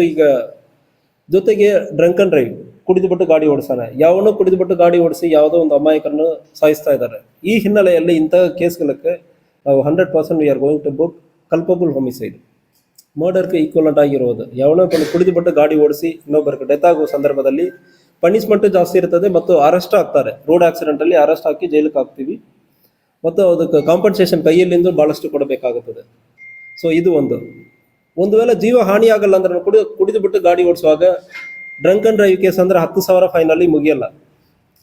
ಈಗ ಜೊತೆಗೆ drunk and drive ಕುಡಿದುಬಿಟ್ಟು ಗಾಡಿ ಓಡಿಸ್ತಾನೆ ಯಾವನೋ ಕುಡಿದುಬಿಟ್ಟು ಗಾಡಿ ಓಡಿಸಿ ಯಾವುದೋ ಒಂದು ಅಮಾಯಕರನ್ನು ಸಾಯಿಸ್ತಾ ಇದ್ದಾರೆ. ಈ ಹಿನ್ನೆಲೆಯಲ್ಲಿ ಇಂತಹ ಕೇಸ್ಗಳಕ್ಕೆ ನಾವು hundred percent we are going to book culpable homicide ಮರ್ಡರ್ಗೆ equivalent ಆಗಿರುವುದು ಯಾವನೋ ಕುಡಿದು ಕುಡಿದುಬಿಟ್ಟು ಗಾಡಿ ಓಡಿಸಿ ಇನ್ನೊಬ್ಬರಿಗೆ ಡೆತ್ ಆಗುವ ಸಂದರ್ಭದಲ್ಲಿ ಪನಿಷ್ಮೆಂಟ್ ಜಾಸ್ತಿ ಇರ್ತದೆ ಮತ್ತು ಅರೆಸ್ಟ್ ಆಗ್ತಾರೆ. ರೋಡ್ ಆಕ್ಸಿಡೆಂಟ್ ಅಲ್ಲಿ ಅರೆಸ್ಟ್ ಹಾಕಿ ಜೈಲಿಗೆ ಹಾಕ್ತೀವಿ. ಮತ್ತು ಅದಕ್ಕೆ ಕಾಂಪನ್ಸೇಷನ್ ಕೈಯಲ್ಲಿಂದು ಭಾಳಷ್ಟು ಕೊಡಬೇಕಾಗುತ್ತದೆ. ಸೊ ಇದು ಒಂದು. ಒಂದು ವೇಳೆ ಜೀವ ಹಾನಿ ಆಗಲ್ಲ ಅಂದ್ರೆ ಕುಡಿ ಕುಡಿದು ಬಿಟ್ಟು ಗಾಡಿ ಓಡಿಸುವಾಗ ಡ್ರಂಕ್ ಅಂಡ್ ಡ್ರೈವ್ ಕೇಸ್ ಅಂದ್ರೆ ಹತ್ತು ಸಾವಿರ ಫೈನಲ್ಲಿ ಮುಗಿಯಲ್ಲ.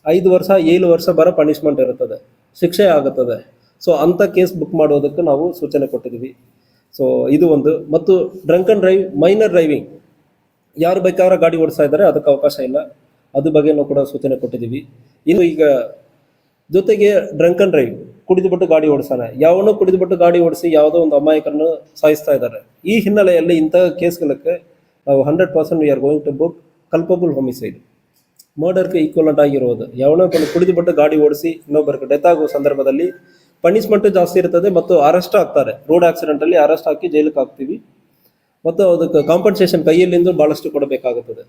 ಐದು ವರ್ಷ, ಏಳು ವರ್ಷ ಬರೋ ಪನಿಷ್ಮೆಂಟ್ ಇರುತ್ತದೆ. ಶಿಕ್ಷೆ ಆಗುತ್ತದೆ. ಸೊ ಅಂಥ ಕೇಸ್ ಬುಕ್ ಮಾಡೋದಕ್ಕೆ ನಾವು ಸೂಚನೆ ಕೊಟ್ಟಿದ್ದೀವಿ. ಸೊ ಇದು ಒಂದು. ಮತ್ತು ಡ್ರಂಕ್ ಡ್ರೈವ್ ಮೈನರ್ ಡ್ರೈವಿಂಗ್ ಯಾರು ಬೇಕಾದ್ರೆ ಗಾಡಿ ಓಡಿಸ್ತಾ ಇದ್ದಾರೆ, ಅದಕ್ಕೆ ಅವಕಾಶ ಇಲ್ಲ. ಅದ್ರ ಬಗ್ಗೆನೂ ಕೂಡ ಸೂಚನೆ ಕೊಟ್ಟಿದ್ದೀವಿ. ಇನ್ನು ಈಗ ಜೊತೆಗೆ ಡ್ರಂಕ್ ಡ್ರೈವ್ ಕುಡಿದುಬಿಟ್ಟು ಗಾಡಿ ಓಡಿಸ್ತಾನೆ ಯಾವನೋ ಕುಡಿದುಬಿಟ್ಟು ಗಾಡಿ ಓಡಿಸಿ ಯಾವುದೋ ಒಂದು ಅಮಾಯಕರನ್ನು ಸಾಯಿಸ್ತಾ ಇದ್ದಾರೆ. ಈ ಹಿನ್ನೆಲೆಯಲ್ಲಿ ಇಂತಹ ಕೇಸ್ಗಳಕ್ಕೆ ನಾವು hundred percent we are going to book culpable homicide ಮರ್ಡರ್ಗೆ equivalent ಆಗಿರುವುದು ಯಾವನೋ ಕುಡಿದು ಕುಡಿದುಬಿಟ್ಟು ಗಾಡಿ ಓಡಿಸಿ ಇನ್ನೊಬ್ಬರಿಗೆ ಡೆತ್ ಆಗುವ ಸಂದರ್ಭದಲ್ಲಿ ಪನಿಷ್ಮೆಂಟ್ ಜಾಸ್ತಿ ಇರ್ತದೆ ಮತ್ತು ಅರೆಸ್ಟ್ ಆಗ್ತಾರೆ. ರೋಡ್ ಆಕ್ಸಿಡೆಂಟ್ ಅಲ್ಲಿ ಅರೆಸ್ಟ್ ಹಾಕಿ ಜೈಲಿಗೆ ಹಾಕ್ತೀವಿ. ಮತ್ತು ಅದಕ್ಕೆ ಕಾಂಪನ್ಸೇಷನ್ ಕೈಯಲ್ಲಿಂದ ಭಾಳಷ್ಟು ಕೊಡಬೇಕಾಗುತ್ತದೆ.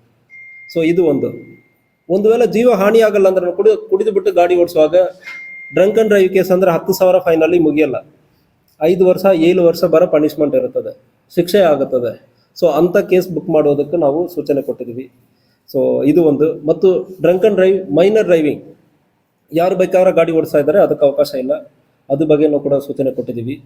ಸೊ ಇದು ಒಂದು. ಒಂದು ವೇಳೆ ಜೀವ ಹಾನಿ ಆಗಲ್ಲ ಅಂದ್ರೆ ಕುಡಿ ಕುಡಿದು ಬಿಟ್ಟು ಗಾಡಿ ಓಡಿಸುವಾಗ ಡ್ರಂಕ್ ಅಂಡ್ ಡ್ರೈವ್ ಕೇಸ್ ಅಂದ್ರೆ ಹತ್ತು ಸಾವಿರ ಫೈನಲ್ಲಿ ಮುಗಿಯಲ್ಲ. ಐದು ವರ್ಷ, ಏಳು ವರ್ಷ ಬರೋ ಪನಿಷ್ಮೆಂಟ್ ಇರುತ್ತದೆ. ಶಿಕ್ಷೆ ಆಗುತ್ತದೆ. ಸೊ ಅಂಥ ಕೇಸ್ ಬುಕ್ ಮಾಡೋದಕ್ಕೆ ನಾವು ಸೂಚನೆ ಕೊಟ್ಟಿದ್ದೀವಿ. ಸೊ ಇದು ಒಂದು. ಮತ್ತು drunk and drive minor driving ಯಾರು ಬೇಕಾದ್ರೆ ಗಾಡಿ ಓಡಿಸ್ತಾ ಇದ್ದಾರೆ, ಅದಕ್ಕೆ ಅವಕಾಶ ಇಲ್ಲ. ಅದ್ರ ಬಗ್ಗೆನೂ ಕೂಡ ಸೂಚನೆ ಕೊಟ್ಟಿದ್ದೀವಿ.